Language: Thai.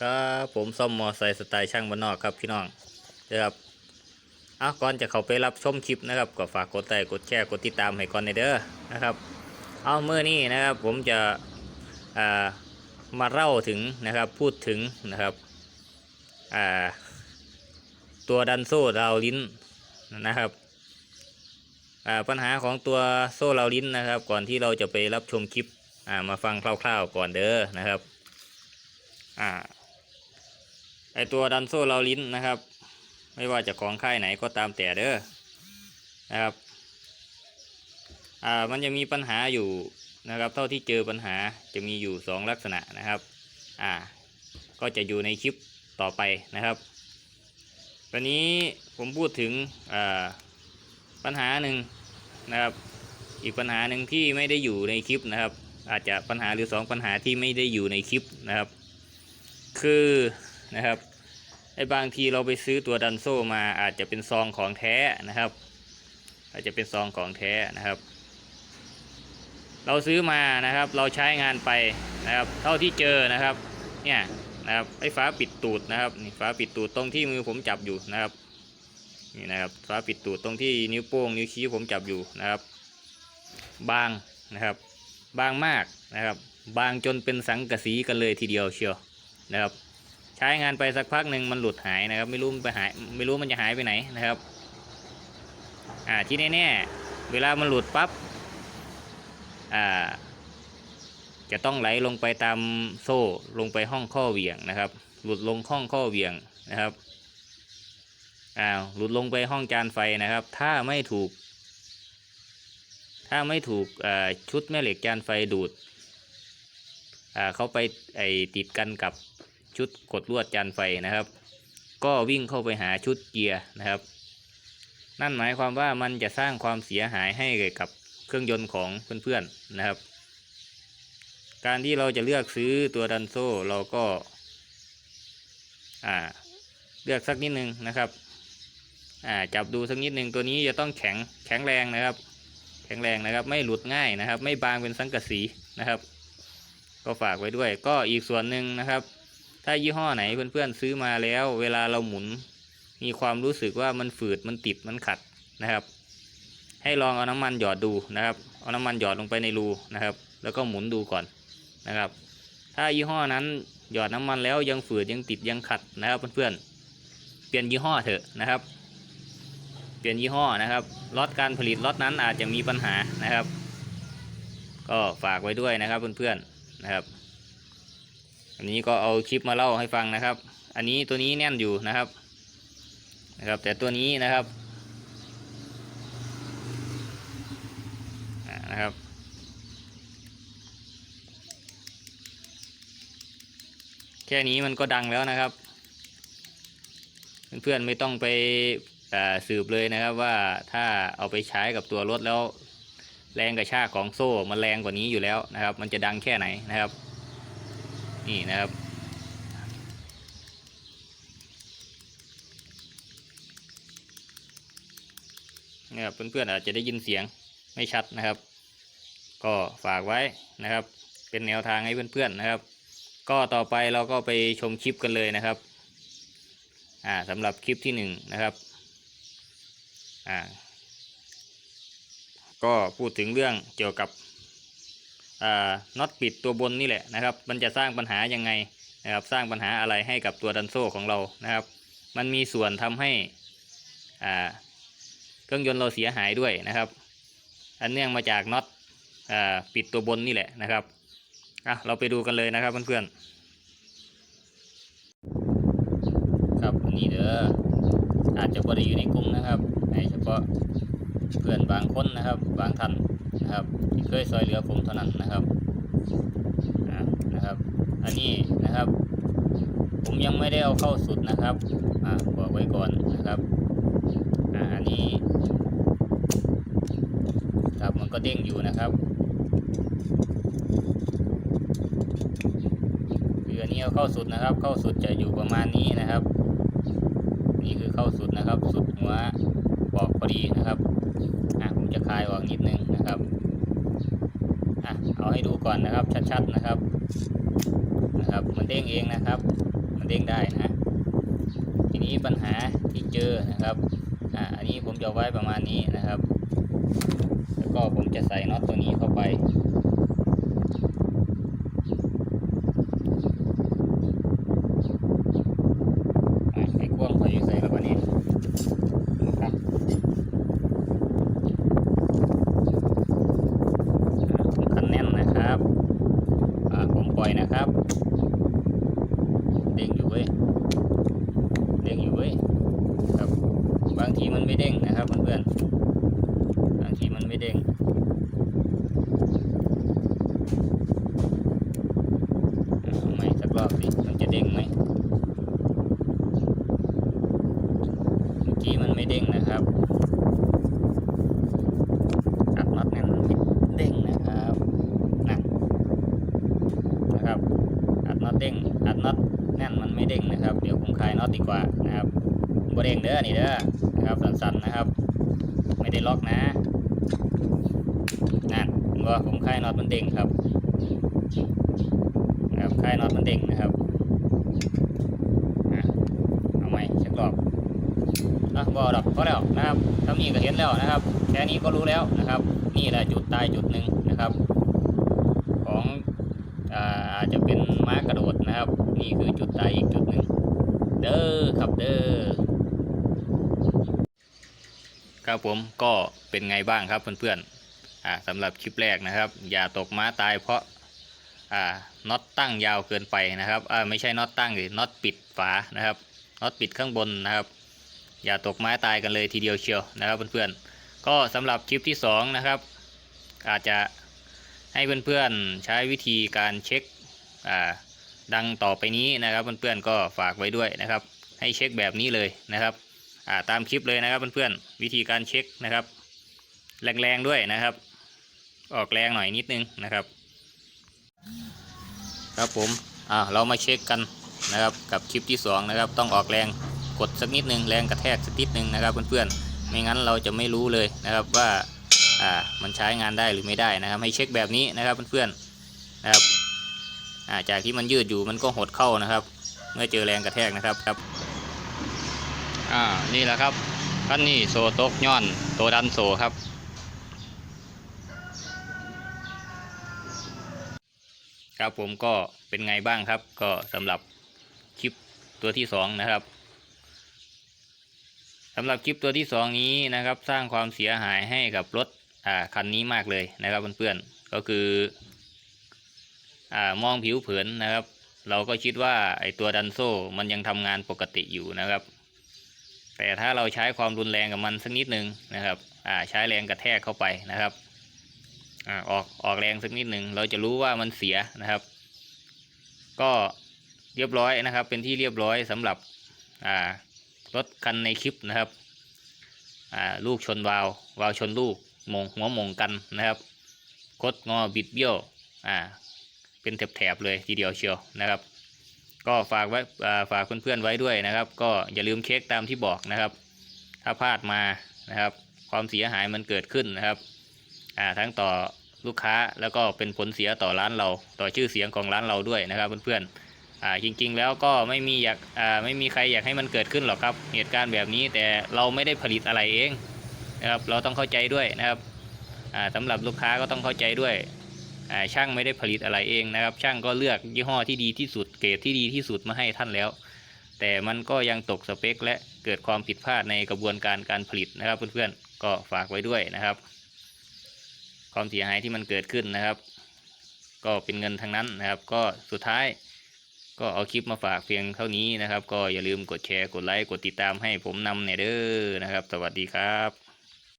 ครับผมซ่อมมอไซค์สไตล์ช่างบ้านนอกครับพี่น้องนะครับเอาก่อนจะเข้าไปรับชมคลิปนะครับก็ฝากกดไลค์กดแชร์กดติดตามให้ก่อนในเด้อนะครับเอาเมื่อนี้นะครับผมจะอ่ามาเล่าถึงนะครับพูดถึงนะครับอ่าตัวดันโซ่ราวลิ้นนะครับอ่าปัญหาของตัวโซ่ราวลิ้นนะครับ ก่อนที่เราจะไปรับชมคลิปอ่ามาฟังคร่าวๆก่อนเด้อนะครับ อ่า ไอตัวดันโซ่เราลิ้นนะครับ ไม่ว่าจะของค่ายไหนก็ตามแต่เด้อนะครับอ่ามันจะมีปัญหาอยู่นะครับเท่าที่เจอปัญหาจะมีอยู่สองลักษณะนะครับอ่าก็จะอยู่ในคลิปต่อไปนะครับวันนี้ผมพูดถึงอ่าปัญหาหนึ่งนะครับ อีกปัญหาหนึ่งที่ไม่ได้อยู่ในคลิปนะครับ อาจจะปัญหาหรือสองปัญหาที่ไม่ได้อยู่ในคลิปนะครับ คือนะครับ อ้บางทีเราไปซื้อตัวดันโซมาอาจจะเป็นซองของแท้นะครับ อาจจะเป็นซองของแท้นะครับ เราซื้อมานะครับ เราใช้งานไปนะครับ เท่าที่เจอนะครับ เนี่ยนะครับไอ้ฝาปิดตูดนะครับนี่ฝาปิดตูดตรงที่มือผมจับอยู่นะครับนี่นะครับฝาปิดตูดตรงที่นิ้วโป้งนิ้วชี้ผมจับอยู่นะครับ บางนะครับ บางมากนะครับ บางจนเป็นสังกะสีกันเลยทีเดียวเชียวนะครับ ใช้งานไปสักพักหนึ่งมันหลุดหายนะครับ ไม่รู้มันไปหายไม่รู้มันจะหายไปไหนนะครับ อ่าที่แน่ๆเวลามันหลุดปั๊บอ่าจะต้องไหลลงไปตามโซ่ลงไปห้องข้อเหวี่ยงนะครับ หลุดลงห้องข้อเหวี่ยงนะครับอ้าวหลุดลงไปห้องจานไฟนะครับ ถ้าไม่ถูก ถ้าไม่ถูกชุดแม่เหล็กจานไฟดูดอ่าเขาไปไอติดกันกับ ชุดกดลวดจานไฟนะครับ ก็วิ่งเข้าไปหาชุดเกียร์นะครับ นั่นหมายความว่ามันจะสร้างความเสียหายให้กับเครื่องยนต์ของเพื่อนๆนะครับ การที่เราจะเลือกซื้อตัวดันโซ่เราก็อ่าเลือกสักนิดนึงนะครับอ่าจับดูสักนิดนึงตัวนี้จะต้องแข็งแข็งแรงนะครับ แข็งแรงนะครับ ไม่หลุดง่ายนะครับ ไม่บางเป็นสังกะสีนะครับ ก็ฝากไว้ด้วย ก็อีกส่วนหนึ่งนะครับ ถ้ายี่ห้อไหนเพื่อนๆซื้อมาแล้ว เวลาเราหมุน มีความรู้สึกว่ามันฝืดมันติดมันขัดนะครับ ให้ลองเอาน้ำมันหยอดดูนะครับ เอาน้ำมันหยอดลงไปในรูนะครับ แล้วก็หมุนดูก่อนนะครับ ถ้ายี่ห้อนั้นหยอดน้ำมันแล้วยังฝืดยังติดยังขัดนะครับเพื่อนๆเปลี่ยนยี่ห้อเถอะนะครับ เปลี่ยนยี่ห้อนะครับล็อตการผลิตล็อตนั้นอาจจะมีปัญหานะครับ ก็ฝากไว้ด้วยนะครับเพื่อนๆนะครับ อันนี้ก็เอาคลิปมาเล่าให้ฟังนะครับ อันนี้ตัวนี้แน่นอยู่นะครับ นะครับ แต่ตัวนี้นะครับนะครับแค่นี้มันก็ดังแล้วนะครับ เพื่อนๆไม่ต้องไปสืบเลยนะครับว่าถ้าเอาไปใช้กับตัวรถแล้ว แรงกระชากของโซ่มันแรงกว่านี้อยู่แล้วนะครับ มันจะดังแค่ไหนนะครับ นี่นะครับ นะครับเพื่อนๆอาจจะได้ยินเสียงไม่ชัดนะครับ ก็ฝากไว้นะครับ เป็นแนวทางให้เพื่อนๆนะครับ ก็ต่อไปเราก็ไปชมคลิปกันเลยนะครับอ่าสำหรับคลิปที่หนึ่งนะครับอ่าก็พูดถึงเรื่องเกี่ยวกับ น็อตปิดตัวบนนี่แหละนะครับ มันจะสร้างปัญหายังไงนะครับสร้างปัญหาอะไรให้กับตัวดันโซ่ของเรานะครับ มันมีส่วนทำให้เครื่องยนต์เราเสียหายด้วยนะครับ อันเนื่องมาจากน็อตปิดตัวบนนี่แหละนะครับอะเราไปดูกันเลยนะครับเพื่อนๆครับนี่เด้ออาจจะบ่ได้อยู่ในกลุ่มนะครับในเฉพาะเพื่อนบางคนนะครับบางท่าน นะครับ ที่เคยซอยเหลือผมเท่านั้นนะครับนะครับ อันนี้นะครับ ผมยังไม่ได้เอาเข้าสุดนะครับอ่าบอกไว้ก่อนนะครับอ่าอันนี้ครับมันก็เด้งอยู่นะครับคืออันนี้เอาเข้าสุดนะครับ เข้าสุดจะอยู่ประมาณนี้นะครับ นี่คือเข้าสุดนะครับ สุดหัวบอกพอดีนะครับอะผมจะคลายออกนิดนึงนะครับ อะเอาให้ดูก่อนนะครับ ชัดๆนะครับ นะครับ มันเด้งเองนะครับ มันเด้งได้นะ ทีนี้ปัญหาที่เจอนะครับ อ่า อันนี้ผมจะไว้ประมาณนี้นะครับ แล้วก็ผมจะใส่น็อตตัวนี้เข้าไป อะไอ้กว้างพออยู่ใส่แล้ววันนี้นะครับอะคันแน่นนะครับ อ่าผมปล่อยนะครับ เด้งอยู่เว้ย เด้งอยู่เว้ย ครับ บางทีมันไม่เด้งนะครับเพื่อนๆบางทีมันไม่เด้งอะเอาใหม่สักรอบสิมันจะเด้งไหมเมื่อกี้มันไม่เด้งนะครับอัดน็อตแน่นมันไม่เด้งนะครับนะนะครับอัดน็อตเด้งอัดน็อตแน่นมันไม่เด้งนะครับ เดี๋ยวผมคลายน็อตดีกว่า บ่เด้งเด้อนี่เด้อนะครับสั่นๆนะครับ ไม่ได้ล็อกนะนั่นว่าผมคลายน็อตมันเด้งครับนะครับคลายน็อตมันเด้งนะครับอ่เอาใหม่สักรอบนะบอดอกพอแล้วนะครับทำนี้ก็เห็นแล้วนะครับ แค่นี้ก็รู้แล้วนะครับ นี่แหละจุดตายจุดหนึ่งนะครับ ของอาอาจจะเป็นม้ากระโดดนะครับ นี่คือจุดตายอีกจุดหนึ่งเด้อครับเด้อ ครับผมก็เป็นไงบ้างครับเพื่อนๆอ่าสำหรับคลิปแรกนะครับ อย่าตกม้าตายเพราะอ่าน็อตตั้งยาวเกินไปนะครับอ่าไม่ใช่น็อตตั้งหรือน็อตปิดฝานะครับน็อตปิดข้างบนนะครับ อย่าตกไม้ตายกันเลยทีเดียวเชียวนะครับเพื่อนๆก็สำหรับคลิปที่2นะครับ อาจจะให้เพื่อนๆใช้วิธีการเช็คอ่าดังต่อไปนี้นะครับเพื่อนๆก็ฝากไว้ด้วยนะครับ ให้เช็คแบบนี้เลยนะครับ อ่าตามคลิปเลยนะครับเพื่อนๆวิธีการเช็คนะครับ แรงๆด้วยนะครับ ออกแรงหน่อยนิดนึงนะครับ ครับผมอ่าเรามาเช็คกันนะครับกับคลิปที่2นะครับต้องออกแรงกดสักนิดนึงแรงกระแทกสักนิดนึงนะครับเพื่อนๆไม่งั้นเราจะไม่รู้เลยนะครับว่าอ่ามันใช้งานได้หรือไม่ได้นะครับ ให้เช็คแบบนี้นะครับเพื่อนๆนะครับอ่าจากที่มันยืดอยู่มันก็หดเข้านะครับ เมื่อเจอแรงกระแทกนะครับครับ อ่า นี่แหละครับคันนี้โซตกย้อน ตัวดันโซครับ ครับผมก็เป็นไงบ้างครับ ก็สำหรับคลิปตัวที่สองนะครับสำหรับคลิปตัวที่สองนี้นะครับ สร้างความเสียหายให้กับรถอ่าคันนี้มากเลยนะครับเพื่อนๆก็คืออ่ามองผิวเผินนะครับ เราก็คิดว่าไอตัวดันโซ่มันยังทำงานปกติอยู่นะครับ แต่ถ้าเราใช้ความรุนแรงกับมันสักนิดนึงนะครับอ่าใช้แรงกระแทกเข้าไปนะครับอ่าออกออกแรงสักนิดหนึ่งเราจะรู้ว่ามันเสียนะครับ ก็เรียบร้อยนะครับ เป็นที่เรียบร้อยสำหรับอ่ารถคันในคลิปนะครับอ่าลูกชนวาลววาล์วชนลูกมงหัวมงกันนะครับ คดงอบิดเบี้ยวอ่าเป็นแถบๆเลยทีเดียวเชียวนะครับ ก็ฝากไว้ฝากเพื่อนๆไว้ด้วยนะครับ ก็อย่าลืมเช็คตามที่บอกนะครับ ถ้าพลาดมานะครับ ความเสียหายมันเกิดขึ้นนะครับทั้งต่อลูกค้าแล้วก็เป็นผลเสียต่อร้านเรา ต่อชื่อเสียงของร้านเราด้วยนะครับเพื่อนๆจริงๆแล้วก็ไม่มีอยากไม่มีใครอยากให้มันเกิดขึ้นหรอกครับ เหตุการณ์แบบนี้แต่เราไม่ได้ผลิตอะไรเองนะครับเราต้องเข้าใจด้วยนะครับอ่าสำหรับลูกค้าก็ต้องเข้าใจด้วย ช่างไม่ได้ผลิตอะไรเองนะครับ ช่างก็เลือกยี่ห้อที่ดีที่สุดเกรดที่ดีที่สุดมาให้ท่านแล้ว แต่มันก็ยังตกสเปค และเกิดความผิดพลาดในกระบวนการการผลิตนะครับเพื่อนๆก็ฝากไว้ด้วยนะครับ ความเสียหายที่มันเกิดขึ้นนะครับ ก็เป็นเงินทั้งนั้นนะครับ ก็สุดท้ายก็เอาคลิปมาฝากเพียงเท่านี้นะครับ ก็อย่าลืมกดแชร์กดไลค์กดติดตามให้ผมนำเนี่ยเด้อนะครับ สวัสดีครับ